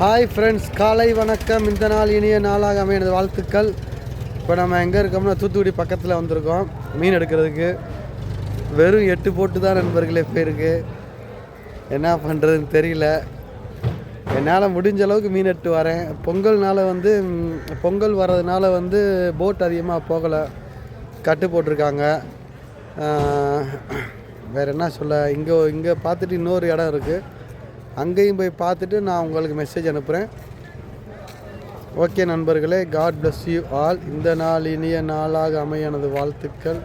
Hi friends காலை வணக்கம். இந்த நாள் இனிய நாளாக அமையனது வாழ்த்துக்கள். இப்போ நம்ம எங்கே இருக்கோம்னா தூத்துக்குடி பக்கத்தில் வந்திருக்கோம். மீன் எடுக்கிறதுக்கு. வெறும் எட்டு போட்டு தான் நண்பர்களே போயிருக்கு. என்ன பண்ணுறதுன்னு தெரியல. என்னால் முடிஞ்ச அளவுக்கு மீன் எடுத்து வரேன். பொங்கல்னால் வந்து பொங்கல் வர்றதுனால வந்து போட் அதிகமாக போகலை. கட்டு போட்டிருக்காங்க. வேறு என்ன சொல்ல இங்கே இங்கே பார்த்துட்டு இன்னொரு இடம் இருக்குது அங்கேயும் போய் பார்த்துட்டு நான் உங்களுக்கு மெசேஜ் அனுப்புகிறேன் ஓகே நண்பர்களே காட் பிளஸ் யூ ஆல் இந்த நாள் இனிய நாளாக அமைய எனது வாழ்த்துக்கள்.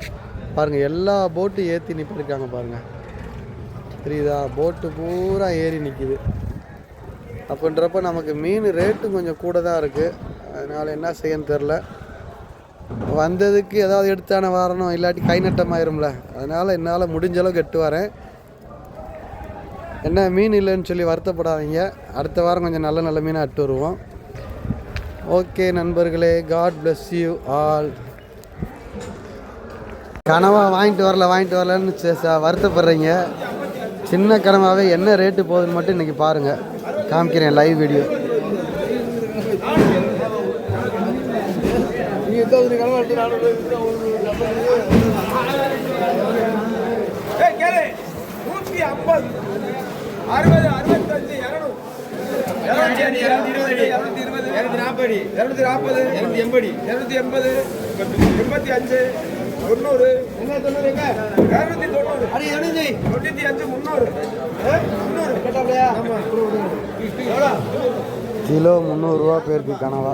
பாருங்கள் எல்லா போட்டும் ஏற்றி நிற்பிருக்காங்க பாருங்கள் தெரியுதா போட்டு பூரா ஏறி நிற்கிது அப்படின்றப்ப நமக்கு மீன் ரேட்டும் கொஞ்சம் கூட தான் இருக்குது அதனால் என்ன செய்யன்னு தெரில வந்ததுக்கு ஏதாவது எடுத்தானே வரணும் இல்லாட்டி கை நட்டமாயிரும்ல. அதனால் என்னால் முடிஞ்ச அளவுக்கு எட்டு வரேன். என்ன மீன் இல்லைன்னு சொல்லி வருத்தப்படாதீங்க. அடுத்த வாரம் கொஞ்சம் நல்ல நல்ல மீனாக அட்டு வருவோம். ஓகே நண்பர்களே. காட் பிளஸ் யூ ஆல் கனவா வாங்கிட்டு வரல வாங்கிட்டு வரலன்னு வருத்தப்படுறீங்க. சின்ன கனவாகவே என்ன ரேட்டு போகுதுன்னு மட்டும் இன்றைக்கி பாருங்கள் காமிக்கிறேன் லைவ் வீடியோ ஐம்பது. அறுபது, அறுபத்தஞ்சு. இருநூத்தி நாற்பது, இருநூத்தி நாற்பது, இருநூத்தி எண்பது, இருநூத்தி எண்பது, எண்பத்தி அஞ்சு, தொண்ணூறு. இருநூத்தி தொண்ணூறு. தொண்ணூத்தி அஞ்சு, முந்நூறு. முந்நூறு. ஆமா. கிலோ முந்நூறுரூவா பேருக்கு கனவா